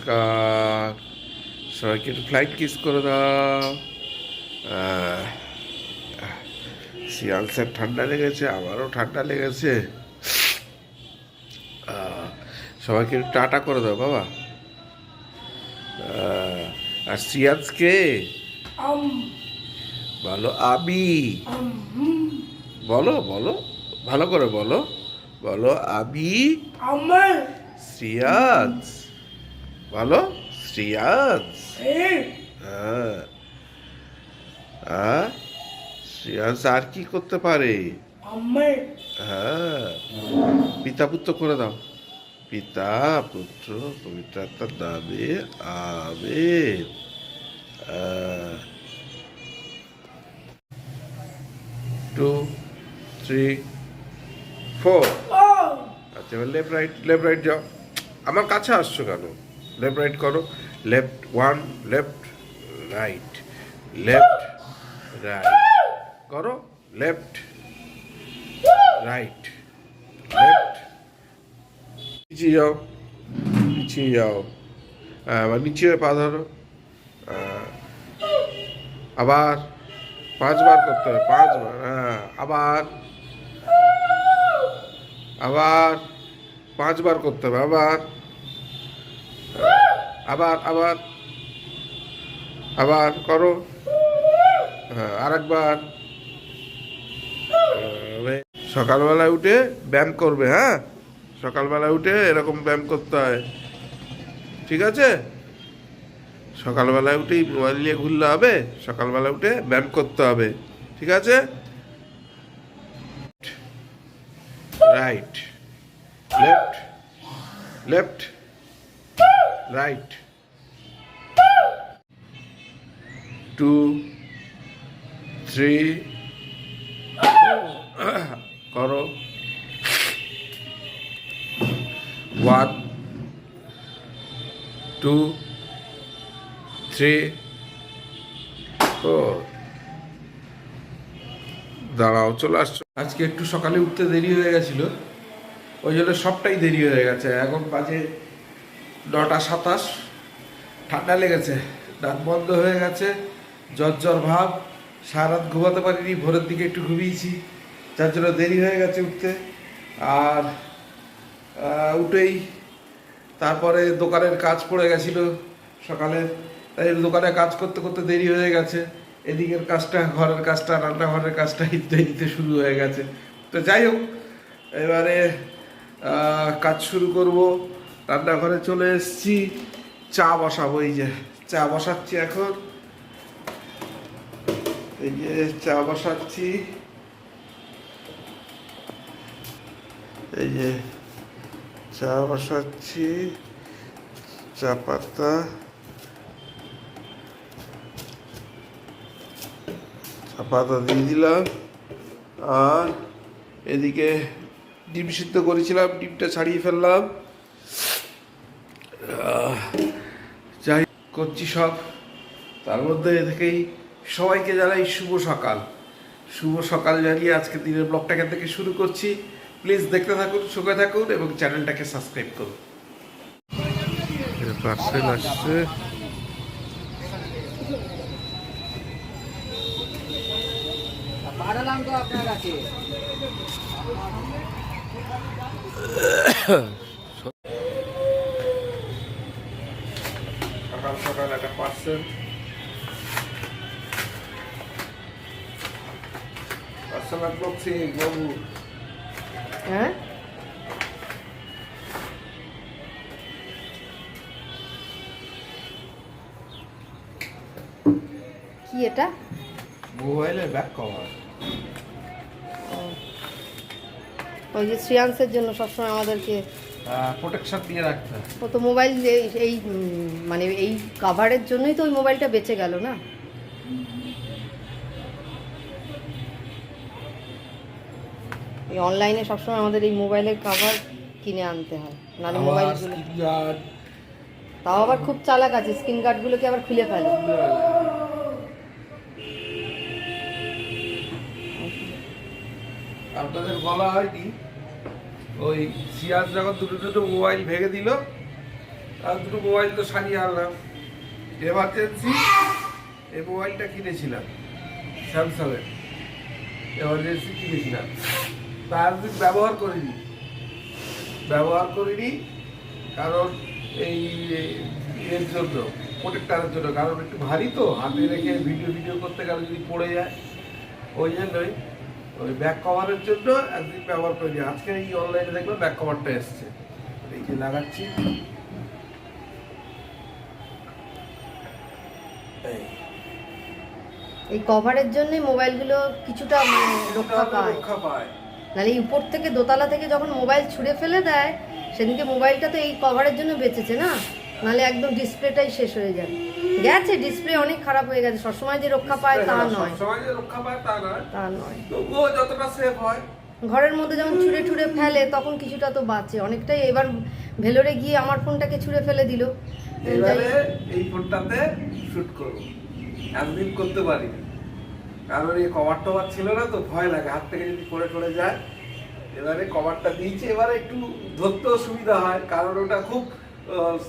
নমস্কার। সবাইকে একটু ফ্লাইট কিস করে দাও। শিয়াল স্যার ঠান্ডা লেগেছে আমারও ঠান্ডা লেগেছে। সবাইকে একটু টাটা করে দাও বাবা। আর সিয়াজকে বলো আবি। বলো বলো ভালো করে বলো। বলো আবি। আমার। বলো শ্রিয়াজ। হ্যাঁ। হ্যাঁ শ্রিয়াজ আর কি করতে পারে? হ্যাঁ। পিতা পুত্র করে দাও। পিতা পুত্র পবিত্রাত্মার নামে আবে টু থ্রি ফোর আচ্ছা এবার লেফট রাইট লেফট রাইট যাও। আমার কাছে আসছো কেন? লেফট রাইট করো। Left one left right left right করো। লেফট রাইট লেফট পিছিয়ে যাও। পিছিয়ে যাও। আবার নিচে হয়ে পা ধরো। হ্যাঁ। আবার পাঁচবার করতে হবে। পাঁচবার হ্যাঁ। আবার আবার পাঁচবার করতে হবে। আবার আবার আবার আবার করো। হ্যাঁ আর একবার সকালবেলায় উঠে ব্যায়াম করবে হ্যাঁ? সকালবেলায় উঠে এরকম ব্যায়াম করতে হয়। ঠিক আছে? সকালবেলায় উঠেই মোবাইল নিয়ে ঘুরলে হবে, সকালবেলা উঠে ব্যায়াম করতে হবে। ঠিক আছে? Right left left right two three করো ওয়ান টু থ্রি ফোর দাঁড়াও, চলে আসছো। আজকে একটু সকালে উঠতে দেরি হয়ে গেছিল। ওই জন্য সবটাই দেরি হয়ে গেছে। এখন বাজে নটা সাতাশ। ঠান্ডা লেগেছে, দাঁত বন্ধ হয়ে গেছে, জ্বর জ্বর ভাব সারা রাত ঘুমাতে পারিনি, ভোরের দিকে একটু ঘুমিয়েছি, যার জন্য দেরি হয়ে গেছে উঠতে। আর উঠেই তারপরে দোকানের কাজ পড়ে গেছিল সকালে, তাই দোকানে কাজ করতে করতে দেরি হয়ে গেছে। এদিকের কাজটা, ঘরের কাজটা, রান্নাঘরের কাজটা হিতে শুরু হয়ে গেছে। তো যাই হোক, এবারে কাজ শুরু করব। রান্নাঘরে চলে এসেছি। চা বসাবো, এই যে চা বসাচ্ছি এখন। এই যে চা বসাচ্ছি। এই যে চা বসাচ্ছি, চা পাতা। চা পাতা দিয়ে দিলাম। আর এদিকে ডিম সিদ্ধ করেছিলাম, ডিমটা ছাড়িয়ে ফেললাম। যাই করছি সব। তার মধ্যে এ থেকেই সবাইকে জানাই শুভ সকাল। শুভ সকাল জানিয়ে আজকে দিনের ব্লগটাকে থেকে শুরু করছি। প্লিজ দেখতে থাকুন সুখে থাকুন এবং চ্যানেলটাকে সাবস্ক্রাইব করুন। পার্সেল আসছে। আপনার কাছে সকাল সকাল পার্সেল পার্সেল আনবক্সিং বাবু হ্যাঁ? কি এটা? মোবাইলের ব্যাক কভার ওই যে শ্রেয়াংসের জন্য সবসময় আমাদেরকে প্রোটেকশন দিয়ে রাখতে হয়। ও তো মোবাইল এই- মানে এই কাভারের জন্যই তো ওই মোবাইলটা বেঁচে গেল না? এই অনলাইনে সবসময় আমাদের এই মোবাইলের কাভার কিনে আনতে হয়। নাহলে মোবাইলগুলো তাও আবার খুব চালাক আছে স্ক্রিন গার্ডগুলোকে আবার খুলে ফেলে? আপনাদের বলা হয়নি ওই সিয়াজ যখন দুটো দুটো মোবাইল ভেঙে দিল। আর দুটো মোবাইল তো সারিয়ে আনলাম। এমার্জেন্সি এই মোবাইলটা কিনেছিলাম, স্যামসাংয়ের। এমার্জেন্সি কিনেছিলাম। তা একদিন ব্যবহার করিনি। ব্যবহার করিনি কারণ এই এর জন্য প্রোটেক্টারের জন্য। কারণ একটু ভারী তো, হাতে রেখে ভিডিও ভিডিও করতে গেলে যদি পড়ে যায়। ওই জন্যই ওই ব্যাক কভারের জন্য একদিন ব্যবহার করিনি। আজকে এই অনলাইনে দেখলাম ব্যাক কভারটা এসছে। এই যে লাগাচ্ছি। এই। এই কভারের জন্য মোবাইলগুলো কিছুটা মানে রক্ষা পায়। রক্ষা পায়। নাহলে উপর থেকে দোতলা থেকে যখন মোবাইল ছুঁড়ে ফেলে দেয় সেদিনকে মোবাইলটা তো এই কভারের জন্য বেঁচেছে না? নাহলে একদম ডিসপ্লেটাই শেষ হয়ে যায় গেছে ডিসপ্লে অনেক খারাপ হয়ে গেছে। সবসময় যে রক্ষা পায় তা নয়। সবসময় যে রক্ষা পায় তা নয়। তা নয়। তবুও যতটা সেফ হয়। ঘরের মধ্যে যখন ছুঁড়ে ছুঁড়ে ফেলে তখন কিছুটা তো বাঁচে। অনেকটাই এবার ভেলোরে গিয়ে আমার ফোনটাকে ছুঁড়ে ফেলে দিল। এবারে এই ফোনটাতে শুট করব। একদিন করতে পারি। কারণ এই কভার টভার ছিল না তো ভয় লাগে। হাত থেকে যদি পড়ে টড়ে যায়। এবারে কভারটা দিয়েছি। এবারে একটু ধরতেও সুবিধা হয়। কারণ ওটা খুব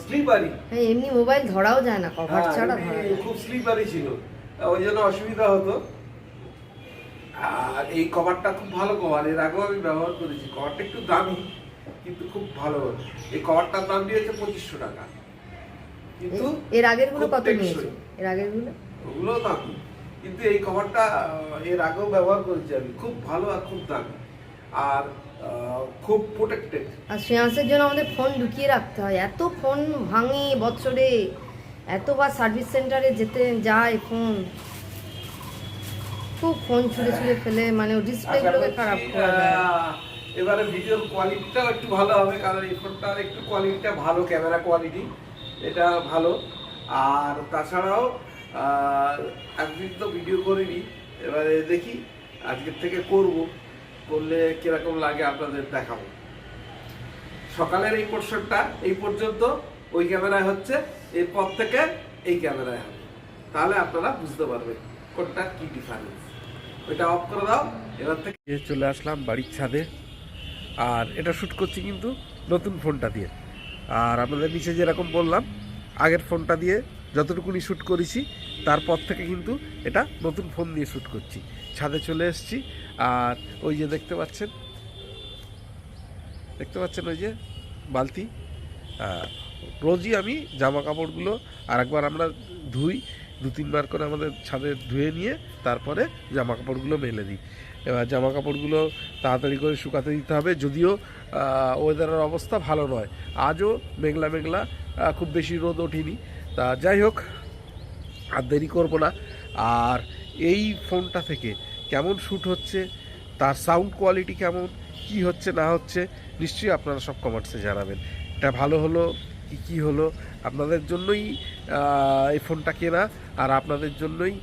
স্লিপারি হ্যাঁ এমনি মোবাইল ধরাও যায় না কভার ছাড়া ধরা যায় খুব স্লিপারি ছিল। ওই জন্য অসুবিধা হতো। আর এই কভারটা খুব ভালো কভার এর আগেও আমি ব্যবহার করেছি। কভারটা একটু দামি কিন্তু খুব ভালো। এই কভারটার দাম দিয়েছে পঁচিশশো টাকা। কিন্তু এর আগেরগুলো কত। নিয়েছে? এর আগেরগুলো? ওগুলো দামি। কিন্তু এই কভারটা এর আগেও ব্যবহার করেছি আমি। খুব ভালো আর খুব দামি। আর খুব প্রোটেক্টেড আর শ্রেয়াংসের জন্য আমাদের ফোন লুকিয়ে রাখতে হয়। এত ফোন ভাঙে বছরে এতবার সার্ভিস সেন্টারে যেতে যায় ফোন খুব ফোন ছুঁড়ে ছুঁড়ে ফেলে মানে ডিসপ্লেগুলোকে খারাপ করে এবারে ভিডিওর কোয়ালিটিটাও একটু ভালো হবে কারণ এই ফোনটার একটু কোয়ালিটিটা ভালো ক্যামেরা কোয়ালিটি এটা ভালো। আর তাছাড়াও একদিন তো ভিডিও করিনি এবারে দেখি আজকের থেকে করব। করলে কীরকম লাগে আপনাদের দেখাবো। সকালের এই পোর্শনটা, এই পর্যন্ত ওই ক্যামেরায় হচ্ছে, এরপর থেকে এই ক্যামেরায় হবে। তাহলে আপনারা বুঝতে পারবেন কোনটা কি ডিফারেন্স ওইটা অফ করে দাও, এবার থেকে চলে আসলাম বাড়ির ছাদে। আর এটা শ্যুট করছি কিন্তু নতুন ফোনটা দিয়ে। আর আপনাদের নিচে যেরকম বললাম, আগের ফোনটা দিয়ে যতটুকুনি শ্যুট করেছি তারপর থেকে কিন্তু এটা নতুন ফোন দিয়ে শ্যুট করছি। ছাদে চলে এসছি, আর ওই যে দেখতে পাচ্ছেন দেখতে পাচ্ছেন ওই যে বালতি রোজই আমি জামা কাপড়গুলো আর একবার আমরা ধুই, দু তিনবার করে আমাদের ছাদে ধুয়ে নিয়ে তারপরে জামা কাপড়গুলো মেলে দিই। এবার জামা কাপড়গুলো তাড়াতাড়ি করে শুকাতে দিতে হবে, যদিও ওয়েদারের অবস্থা ভালো নয়। আজও মেঘলা মেঘলা খুব বেশি রোদ ওঠেনি। তা যাই হোক আর দেরি করব না। আর এই ফোনটা থেকে কেমন শ্যুট হচ্ছে, তার সাউন্ড কোয়ালিটি কেমন, কি হচ্ছে, না হচ্ছে, নিশ্চয়ই আপনারা সব কমেন্টসে জানাবেন। এটা ভালো হলো কি, কী হলো? আপনাদের জন্যই এই ফোনটা কেনা, আর আপনাদের জন্যই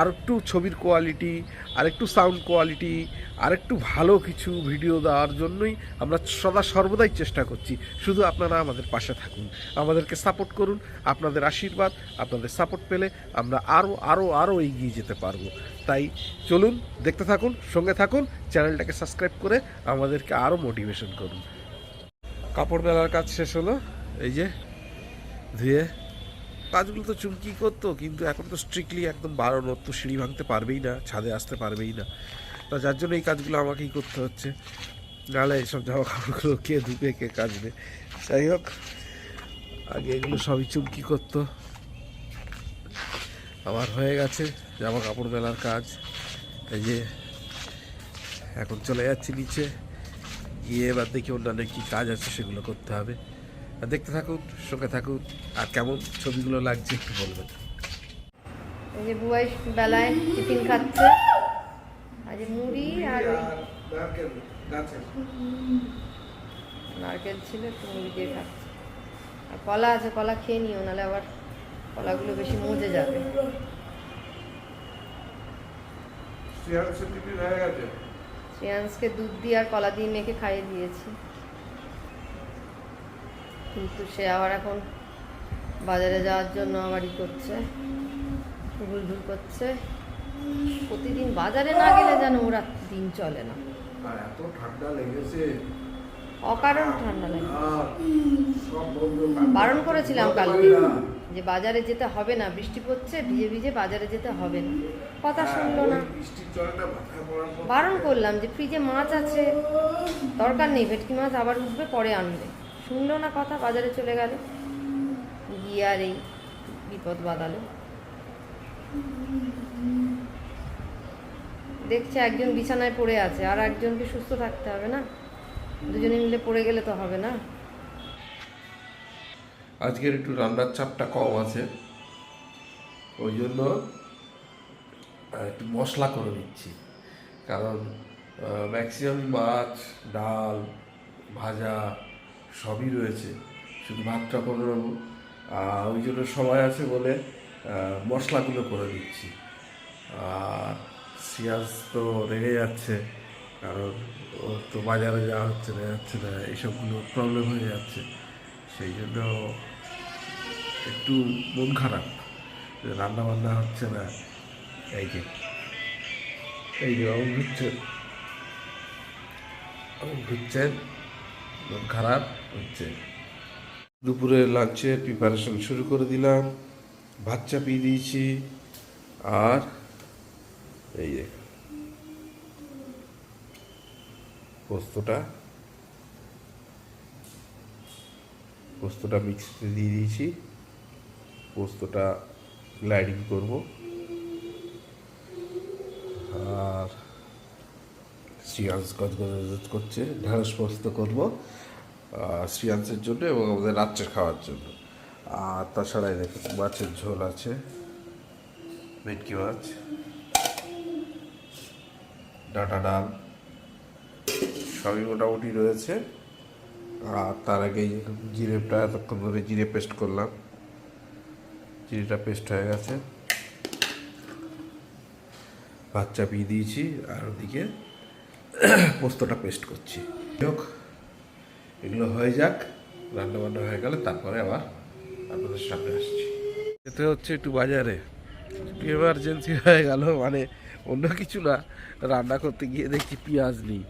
আর একটু ছবির কোয়ালিটি আর একটু সাউন্ড কোয়ালিটি আর একটু ভালো কিছু ভিডিও দেওয়ার জন্যই আমরা সদা সর্বদাই চেষ্টা করছি। শুধু আপনারা আমাদের পাশে থাকুন। আমাদেরকে সাপোর্ট করুন, আপনাদের আশীর্বাদ, আপনাদের সাপোর্ট পেলে আমরা আরও আরও আরও এগিয়ে যেতে পারব। তাই চলুন, দেখতে থাকুন, সঙ্গে থাকুন, চ্যানেলটাকে সাবস্ক্রাইব করে আমাদেরকে আরও মোটিভেশন করুন। কাপড় মেলার কাজ শেষ হলো। এই যে, ধুয়ে, কাজগুলো তো চুমকি করতো, কিন্তু এখন তো স্ট্রিক্টলি একদম ওর তো সিঁড়ি ভাঙতে পারবেই না, ছাদে আসতে পারবেই না। তা যার জন্য এই কাজগুলো আমাকেই করতে হচ্ছে। নাহলে এইসব জামা কাপড়গুলো কে ধুবে, কে কাচবে? যাই হোক, আগে এগুলো সবই চুমকি করতো। আমার হয়ে গেছে জামা কাপড় মেলার কাজ। এই যে, এখন চলে যাচ্ছি নিচে। গিয়ে এবার দেখি অন্যান্য কী কাজ আছে, সেগুলো করতে হবে। আর দেখতে থাকুন, সঙ্গে থাকুন। আর কেমন ছবিগুলো লাগছে, একটু বলবেন। এই যে বুয়াই বেলায় টিফিন খাচ্ছে। আর মুড়ি আর নারকেল ছিল একটু মুড়ি দিয়ে খাচ্ছে। আর কলা আছে কলা খেয়ে নিও নাহলে আবার কলাগুলো বেশি মজে যাবে। শ্রেয়াংসকে দুধ দিয়ে আর কলা দিয়ে মেখে খাইয়ে দিয়েছি। কিন্তু সে আবার এখন বাজারে যাওয়ার জন্য আবারই করছে ঘুরঘুর করছে। প্রতিদিন বাজারে না গেলে যেন ওরা দিন চলে না। আর এত ঠান্ডা লেগেছে। অকারণ ঠান্ডা লাগে। বারণ করেছিলাম কালকে যে বাজারে যেতে হবে না বৃষ্টি পড়ছে ভিজে ভিজে বাজারে যেতে হবে না। কথা শুনলো না। বারণ করলাম যে ফ্রিজে মাছ আছে দরকার নেই ভেটকি মাছ আবার উঠবে পরে আনবে। শুনলো না কথা বাজারে চলে গেল। গিয়ে আর এই বিপদ বাঁধালো। দেখছে একজন বিছানায় পড়ে আছে, আর একজনকে সুস্থ থাকতে হবে না? দুজনে মিলে পড়ে গেলে তো হবে না? আজকের একটু রান্নার চাপটা কম আছে। ওই জন্য একটু মশলা করে নিচ্ছি। কারণ ম্যাক্সিমাম মাছ, ডাল, ভাজা সবই রয়েছে। শুধু ভাতটা করে নেব। আর ওই জন্য সময় আছে বলে মশলাগুলো করে দিচ্ছি আর সিয়াজ তো রেগে যাচ্ছে, কারণ ওর তো বাজারে যাওয়া হচ্ছে না, যাচ্ছে না, এইসবগুলো প্রবলেম হয়ে যাচ্ছে। সেই জন্য একটু মন খারাপ রান্না বান্না হচ্ছে না। এই যে এই যে বাবু ঘুরছেন ঘুরছেন মন খারাপ হচ্ছে। দুপুরে লাঞ্চের প্রিপারেশন শুরু করে দিলাম, ভাত চাপিয়ে দিয়েছি, আর এই যে। পোস্তটা। পোস্তটা মিক্সিতে দিয়ে দিয়েছি। পোস্তটা গ্লাইডিং করব। আর শ্রিয়াংশ গজগজ করছে। ঢেঁড়স পোস্ত করব শ্রিয়াংশের জন্য এবং আমাদের রাত্রে খাওয়ার জন্য। আর তাছাড়া দেখুন, মাছের ঝোল আছে। ভেটকি মাছ। ডাটা ডাল সবই মোটামুটি রয়েছে। আর তার আগে জিরেটা এতক্ষণ ধরে জিরে পেস্ট করলাম। জিরেটা পেস্ট হয়ে গেছে। ভাত চাপিয়ে দিয়েছি আর ওদিকে পোস্তটা পেস্ট করছি। হোক এগুলো হয়ে যাক রান্না বান্না হয়ে গেলে তারপরে আবার আপনাদের সামনে আসছি। যেতে হচ্ছে একটু বাজারে। এমার্জেন্সি হয়ে গেল মানে অন্য কিছু না, রান্না করতে গিয়ে দেখছি পেঁয়াজ নেই।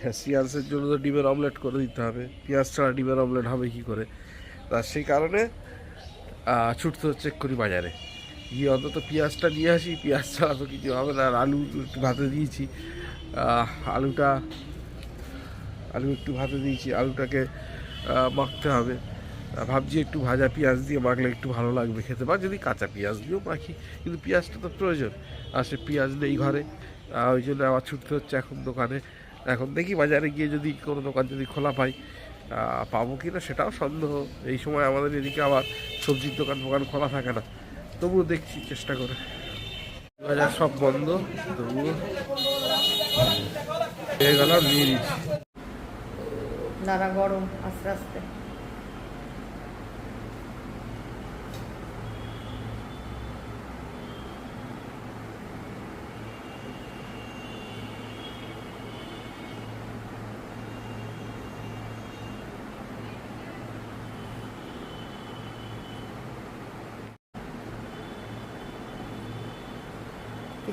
হ্যাঁ সিয়ান্সের জন্য তো ডিমের অমলেট করে দিতে হবে। পেঁয়াজ ছাড়া ডিমের অমলেট হবে কি করে? তা সেই কারণে ছুটতে হচ্ছে এক্ষুনি বাজারে। গিয়ে অন্তত পেঁয়াজটা নিয়ে আসি, পেঁয়াজ ছাড়া তো কিছু হবে না। আর আলু একটু ভাতে দিয়েছি। আলুটা, আলু একটু ভাতে দিয়েছি। আলুটাকে মাখতে হবে। ভাবছি একটু ভাজা পেঁয়াজ দিয়ে মাখলে একটু ভালো লাগবে খেতে, বা যদি কাঁচা পেঁয়াজ দিয়েও মাখি কিন্তু পেঁয়াজটা তো প্রয়োজন। আর সে পেঁয়াজ নেই ঘরে ওই জন্য আবার ছুটতে হচ্ছে এখন দোকানে। এখন দেখি বাজারে গিয়ে যদি কোনো দোকান যদি খোলা পাই পাবো কি না সেটাও সন্দেহ। এই সময় আমাদের এদিকে আবার সবজির দোকান ফোকান খোলা থাকে না। তবুও দেখছি, চেষ্টা করে। বাজার সব বন্ধ, তবুও পেয়ে গেলাম নিয়ে দাঁড়া গরম আস্তে আস্তে।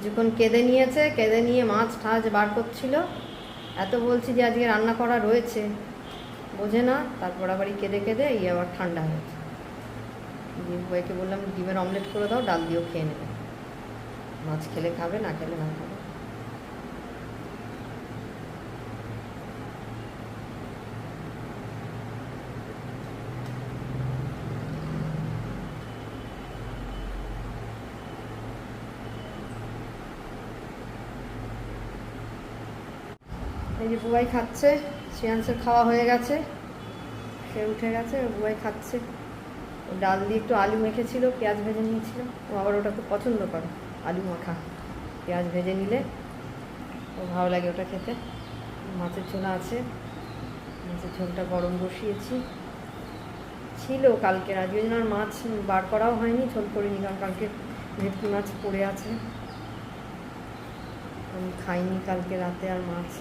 কিছুক্ষণ কেঁদে নিয়েছে, কেঁদে নিয়ে মাছ ঠাজ বার করছিল। এত বলছি যে আজকে রান্না করা রয়েছে। বোঝে না, তারপর আবার কেঁদে কেঁদে এই আবার ঠান্ডা হয়েছে। দিয়ে বইকে বললাম, ডিমের অমলেট করে দাও, ডাল দিয়েও খেয়ে নেবে। মাছ খেলে খাবে, না খেলে না খাবে এই যে বুবাই খাচ্ছে। শ্রেয়াংসের খাওয়া হয়ে গেছে। সে উঠে গেছে, বুবাই খাচ্ছে। ও ডাল দিয়ে একটু আলু মেখেছিল, পেঁয়াজ ভেজে নিয়েছিল। ও আবার ওটা খুব পছন্দ করে, আলু মাখা। পেঁয়াজ ভেজে নিলে ও ভালো লাগে ওটা খেতে। মাছের ঝোলা আছে। মাছের ঝোলটা গরম বসিয়েছি। ছিল কালকে আজকে জন্য আর মাছ বার করাও হয়নি, ঝোল করিনি, কারণ কালকে ভেটকি মাছ পড়ে আছে। আমি খাইনি কালকে রাতে আর মাছ।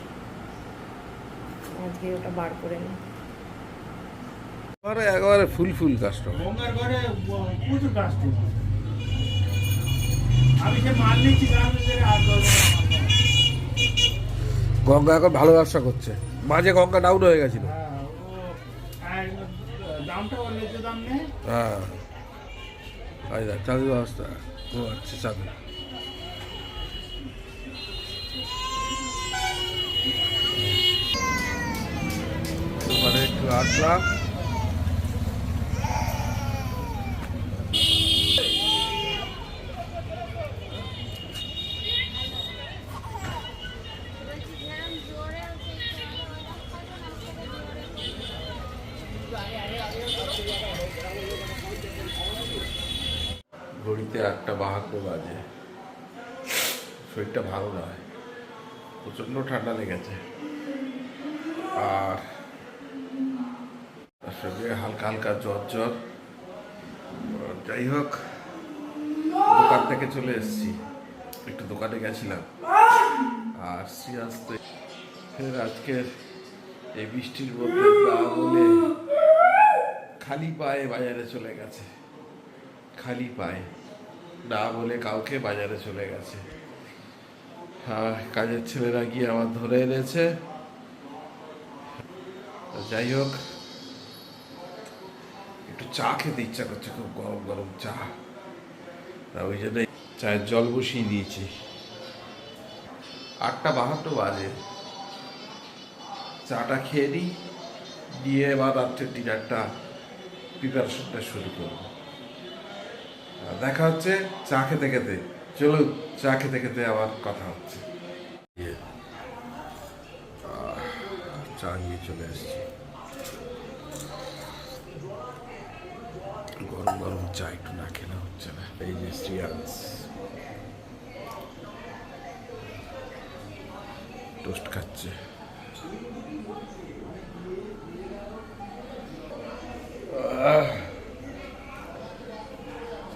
আজকে ওটা বার করে নিই। একেবারে একেবারে ফুল ফুল কাস্টমার। গঙ্গা এখন ভালো ব্যবসা করছে। মাঝে গঙ্গা ডাউন হয়ে গেছিল। হ্যাঁ, হ্যাঁ। এই দেখ চাঁদের ব্যবস্থা। ও আচ্ছা চাঁদের। এবারে হালকা জ্বর জ্বর। যাই হোক, দোকান থেকে চলে এসেছি। একটু দোকানে গেছিলাম। আর শ্রীয়াস্তে ফের আজকের এই বৃষ্টির মধ্যে না বলে খালি পায়ে বাজারে চলে গেছে। খালি পায়ে। না বলে কাউকে বাজারে চলে গেছে। হ্যাঁ কাজের ছেলেরা গিয়ে আমার ধরে এনেছে। যাই হোক একটু চা খেতে ইচ্ছা করছে, খুব গরম গরম চা। ওই জন্য চায়ের জল বসিয়ে দিয়েছি। আটটা বাহাত্তর বাজে। চাটা খেয়ে নিই, দিয়ে এবার রাত্রের ডিনারটা প্রিপারেশনটা শুরু করব। দেখা হচ্ছে, চা খেতে খেতে। চলো, চা খেতে খেতে আবার কথা হচ্ছে। চা নিয়ে চলে এসেছি গরম গরম চা একটু না খেলে হচ্ছে না। এই যে শ্রিয়াংস টোস্ট খাচ্ছে।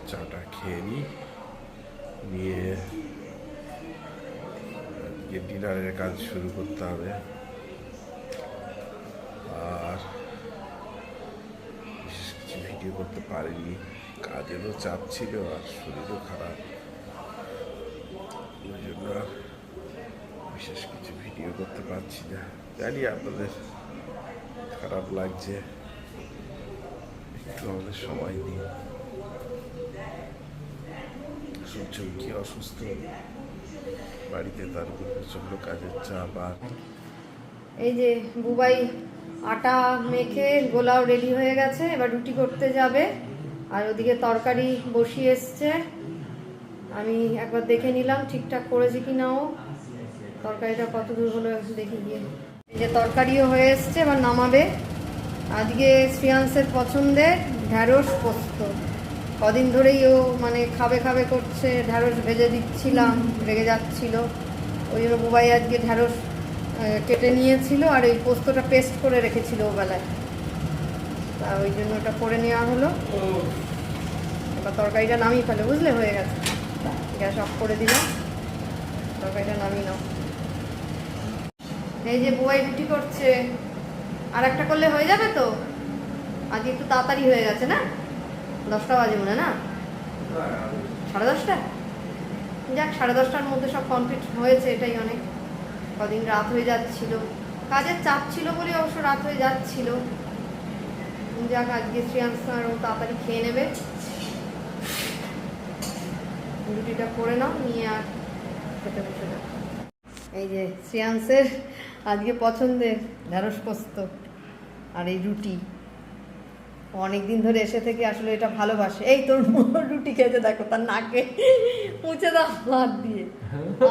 চাটা খেয়ে নিই নিয়ে আজকে ডিনারের কাজ শুরু করতে হবে। আর বিশেষ কিছু ভিডিও করতে পারিনি। কাজেরও চাপ ছিল আর শরীরও খারাপ। ওই জন্য বিশেষ কিছু ভিডিও করতে পারছি না। জানি আপনাদের খারাপ লাগছে, একটু আমাদের সময় দিন সূর্য কি অসুস্থ? বাড়িতে তার উপর প্রচণ্ড কাজের চাপ আর এই যে বুবাই আটা মেখে গোলাও রেডি হয়ে গেছে, এবার রুটি করতে যাবে। আর ওদিকে তরকারি বসিয়ে এসছে। আমি একবার দেখে নিলাম ঠিকঠাক করেছে কি না ও। তরকারিটা কত দূর হলো একটু দেখি গিয়ে। যে তরকারিও হয়ে এসছে, এবার নামাবে। আজকে শ্রিয়াংসের পছন্দের ঢ্যাঁড়স পোস্ত। কদিন ধরেই ও মানে খাবে খাবে করছে, ঢ্যাঁড়স ভেজে দিচ্ছিলাম রেগে যাচ্ছিল। ওই জন্য বুবাই আজকে ঢ্যাঁড়স কেটে নিয়েছিল আর ওই পোস্তটা পেস্ট করে রেখেছিল ও বেলায় তা ওই জন্য ওটা করে নেওয়া হলো। এবার তরকারিটা নামিয়ে ফেলে, বুঝলে? হয়ে গেছে। গ্যাস অফ করে দিলাম। তরকারিটা নামিয়ে নাও। এই যে বুবাই রুটি করছে। আর একটা করলে হয়ে যাবে তো? আজকে একটু তাড়াতাড়ি হয়ে গেছে না? দশটা বাজে মনে না? সাড়ে দশটা? যাক, সাড়ে দশটার মধ্যে সব কমপ্লিট হয়েছে এটাই অনেক। কদিন রাত হয়ে যাচ্ছিল। কাজের চাপ ছিল বলে অবশ্য রাত হয়ে যাচ্ছিল। যাক, আজকে শ্রেয়াংশ আরও তাড়াতাড়ি খেয়ে নেবে। রুটিটা করে নাও, নিয়ে আর খেতে বসে যাও। এই যে শ্রেয়াংসের আজকে পছন্দের ঢেঁড়স পোস্ত আর এই রুটি। অনেক দিন ধরে এসে থেকে আসলে এটা ভালোবাসে। এই তোর রুটি খেতে দেখো তার নাকে মুছে দাও হাত দিয়ে।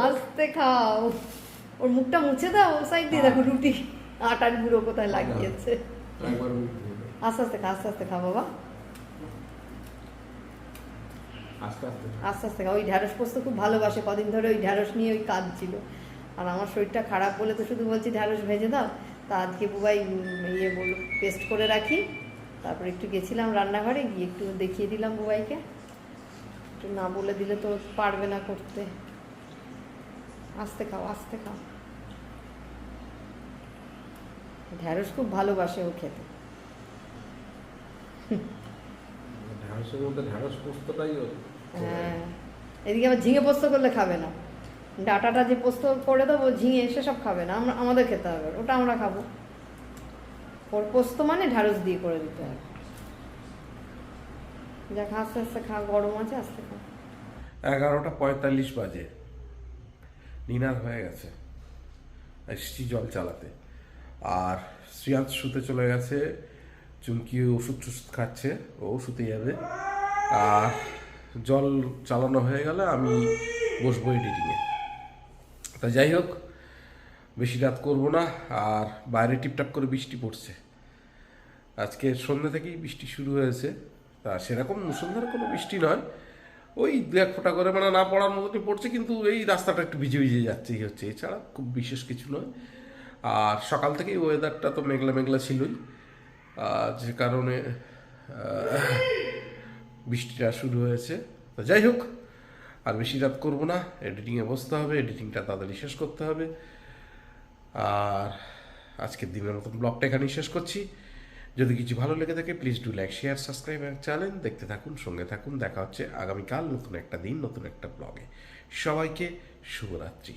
আস্তে খাও। ওর মুখটা মুছে দাও ও সাইড দিয়ে দেখো রুটি। আটার গুঁড়ো কোথায় লাগিয়েছে। আস্তে আস্তে খা আস্তে আস্তে খা বাবা। আস্তে আস্তে আস্তে আস্তে খা। ওই ঢ্যাঁড়স পোস্ত খুব ভালোবাসে কদিন ধরে ওই ঢ্যাঁড়স নিয়ে ওই কাজ ছিল আর আমার শরীরটা খারাপ বলে তো শুধু বলছি ঢ্যাঁড়স ভেজে দাও। তা আজকে বুবাই ইয়ে বল পেস্ট করে রাখি। তারপরে একটু গেছিলাম রান্নাঘরে গিয়ে একটু দেখিয়ে দিলাম বুবাইকে। একটু না বলে দিলে তো পারবে না করতে। আস্তে খাও আস্তে খাও। ঢ্যাঁড়স খুব ভালোবাসে ও খেতে। ঢ্যাঁড়সের মধ্যে ঢ্যাঁড়স পোস্তটাই হ্যাঁ। এদিকে আবার ঝিঙে পোস্ত করলে খাবে না। ডাটাটা যে পোস্ত করে দেবো ঝিঙে সেসব খাবে না। আমরা আমাদের খেতে হবে। ওটা আমরা খাব। ওর পোস্ত মানে ঢ্যাঁড়স দিয়ে করে দিতে হয় দেখ আস্তে আস্তে খা গরম আছে আস্তে খা। এগারোটা পঁয়তাল্লিশ বাজে। নিনার হয়ে গেছে। এসছি জল চালাতে। আর শ্রিয়াদ শুতে চলে গেছে। চুমকি ওষুধ টষুধ খাচ্ছে, ও শুতে যাবে। আর জল চালানো হয়ে গেলে আমি বসবো এডিটিংয়ে তা যাই হোক, বেশি রাত করব না, আর বাইরে টিপটাপ করে বৃষ্টি পড়ছে। আজকে সন্ধ্যা থেকেই বৃষ্টি শুরু হয়েছে। তা সেরকম মুসলধার কোনো বৃষ্টি নয়। ওই দু এক ফোঁটা করে মানে না পড়ার মতনই পড়ছে, কিন্তু এই রাস্তাটা একটু ভিজে ভিজে যাচ্ছে এই হচ্ছে। এছাড়া খুব বিশেষ কিছু নয়। আর সকাল থেকেই ওয়েদারটা তো মেঘলা মেঘলা ছিলই। যে কারণে বৃষ্টিটা শুরু হয়েছে। তো যাই হোক, আর বেশি রাত করব না এডিটিংয়ে বসতে হবে এডিটিংটা তাড়াতাড়ি শেষ করতে হবে। আর আজকের দিনের মতন ব্লগটা এখানেই শেষ করছি। যদি কিছু ভালো লেগে থাকে please do like share subscribe and channel দেখতে থাকুন, সঙ্গে থাকুন, দেখা হচ্ছে আগামীকাল নতুন একটা দিন, নতুন একটা ব্লগে সবাইকে শুভরাত্রি।